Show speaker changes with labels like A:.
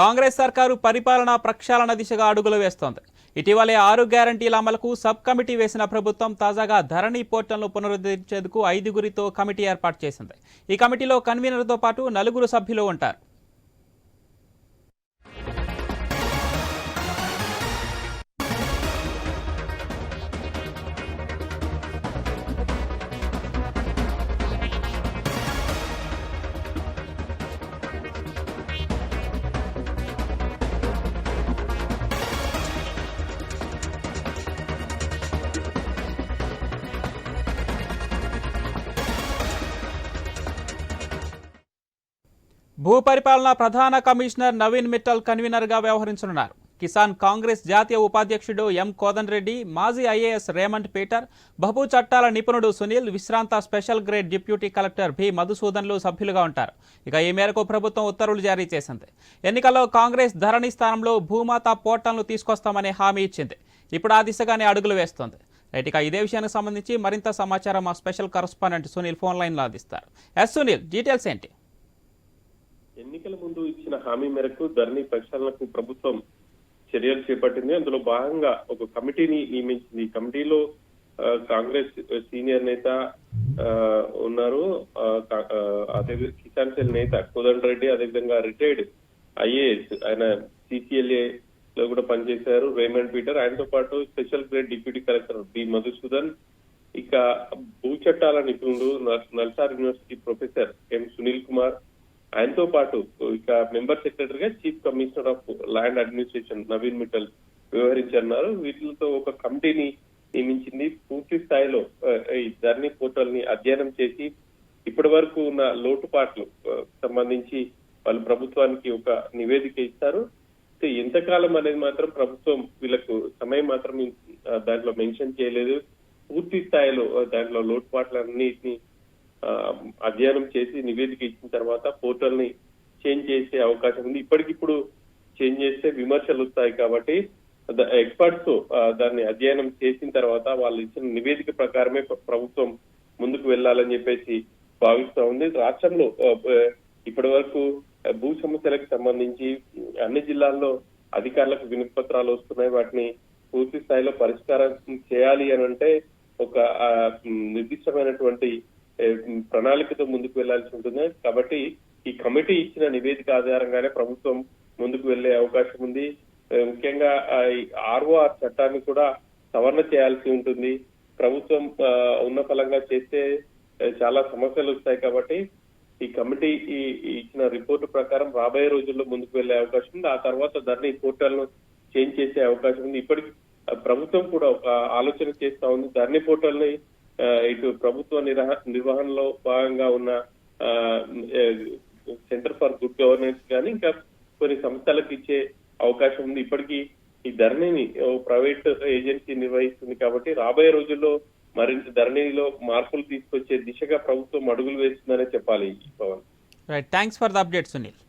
A: కాంగ్రెస్ సర్కారు పరిపాలన ప్రక్షాళన దిశగా అడుగులు వేస్తోంది. ఇటీవలే ఆరు గ్యారంటీల అమలుకు సబ్ కమిటీ వేసిన ప్రభుత్వం తాజాగా ధరణి పోర్టల్ను పునరుద్ధరించేందుకు ఐదుగురితో కమిటీ ఏర్పాటు చేసింది. ఈ కమిటీలో కన్వీనర్తో పాటు నలుగురు సభ్యులు ఉంటారు. భూపరిపాలన ప్రధాన కమిషనర్ నవీన్ మిట్టల్ కన్వీనర్గా వ్యవహరించనున్నారు. కిసాన్ కాంగ్రెస్ జాతీయ ఉపాధ్యక్షుడు ఎం కోదన్ రెడ్డి మాజీ ఐఏఎస్ రేమండ్ పీటర్ బహు చట్టాల నిపుణుడు సునీల్ విశ్రాంత special grade deputy collector B మధుసూదన్లు సభ్యులుగా ఉంటారు. ఇక ఈ మేరకు ప్రభుత్వం ఉత్తర్వులు జారీ చేసింది. ఎన్నికల్లో కాంగ్రెస్ ధరణి స్థానంలో భూమాత పోర్టల్ను తీసుకొస్తామనే హామీ ఇచ్చింది. ఇప్పుడు ఆ దిశగానే అడుగులు వేస్తోంది. రైట్ ఇక ఇదే విషయానికి సంబంధించి మరింత సమాచారం మా స్పెషల్ కరస్పాండెంట్ సునీల్ ఫోన్ లైన్లో అందిస్తారు. ఎస్ సునీల్ డీటెయిల్స్ ఏంటి?
B: ఎన్నికల ముందు ఇచ్చిన హామీ మేరకు ధరణి ప్రక్షాళనకు ప్రభుత్వం చర్యలు చేపట్టింది. అందులో భాగంగా ఒక కమిటీని నియమించింది. ఈ కమిటీలో కాంగ్రెస్ సీనియర్ నేత ఉన్నారు. అదే కిసాన్ సెల్ నేత కోదండ్ రెడ్డి అదేవిధంగా రిటైర్డ్ ఐఏఎస్ ఆయన సిసిఎల్ఏ లో కూడా పనిచేశారు. రేమండ్ పీటర్ ఆయనతో పాటు special grade deputy collector B Madhusudan ఇక భూ చట్టాల నిపుణుడు NALSAR university professor M Sunil Kumar ఆయనతో పాటు ఇక మెంబర్ సెక్రటరీగా chief commissioner of land administration Naveen Mittal వ్యవహరించన్నారు వీటితో ఒక కమిటీని నియమించింది. పూర్తి స్థాయిలో ఈ జర్నీ పోర్టల్ని అధ్యయనం చేసి ఇప్పటి వరకు ఉన్న లోటుపాట్లు సంబంధించి వాళ్ళు ప్రభుత్వానికి ఒక నివేదిక ఇస్తారు. ఎంతకాలం అనేది మాత్రం ప్రభుత్వం వీళ్ళకు సమయం మాత్రం దాంట్లో మెన్షన్ చేయలేదు. పూర్తి స్థాయిలో దాంట్లో లోటుపాట్లన్నిటిని అధ్యయనం చేసి నివేదిక ఇచ్చిన తర్వాత పోర్టల్ని చేంజ్ చేసే అవకాశం ఉంది. ఇప్పటికిప్పుడు చేంజ్ చేస్తే విమర్శలు వస్తాయి కాబట్టి ఎక్స్పర్ట్స్ దాన్ని అధ్యయనం చేసిన తర్వాత వాళ్ళు ఇచ్చిన నివేదిక ప్రకారమే ప్రభుత్వం ముందుకు వెళ్ళాలని చెప్పేసి భావిస్తా ఉంది. రాష్ట్రంలో ఇప్పటి వరకు భూ సమస్యలకు సంబంధించి అన్ని జిల్లాల్లో అధికారులకు వినతి పత్రాలు వస్తున్నాయి. వాటిని పూర్తి స్థాయిలో పరిష్కారం చేయాలి అని అంటే ఒక నిర్దిష్టమైనటువంటి ప్రణాళికతో ముందుకు వెళ్ళాల్సి ఉంటుంది. కాబట్టి ఈ కమిటీ ఇచ్చిన నివేదిక ఆధారంగానే ప్రభుత్వం ముందుకు వెళ్ళే అవకాశం ఉంది. ముఖ్యంగా ఆర్ఓఆర్ చట్టాన్ని కూడా సవరణ చేయాల్సి ఉంటుంది. ప్రభుత్వం ఉన్న ఫలంగా చేస్తే చాలా సమస్యలు వస్తాయి కాబట్టి ఈ కమిటీ ఈ ఇచ్చిన రిపోర్టు ప్రకారం రాబోయే రోజుల్లో ముందుకు వెళ్ళే అవకాశం ఉంది. ఆ తర్వాత ధరని పోర్టల్ను చేంజ్ చేసే అవకాశం ఉంది. ఇప్పటికి ప్రభుత్వం కూడా ఒక ఆలోచన చేస్తా ఉంది. ధరణి పోర్టల్ని ఇటు ప్రభుత్వ నిర్వహ- నిర్వహణలో భాగంగా ఉన్న సెంటర్ ఫర్ గుడ్ గవర్నెన్స్ కానీ ఇంకా కొన్ని సంస్థలకు ఇచ్చే అవకాశం ఉంది. ఇప్పటికీ ఈ ధరణిని ప్రైవేట్ ఏజెన్సీ నిర్వహిస్తుంది కాబట్టి రాబోయే రోజుల్లో మరింత ధరణిలో మార్పులు తీసుకొచ్చే దిశగా ప్రభుత్వం అడుగులు వేస్తుందనే చెప్పాలి Pawan.
A: Right thanks for the update Sunil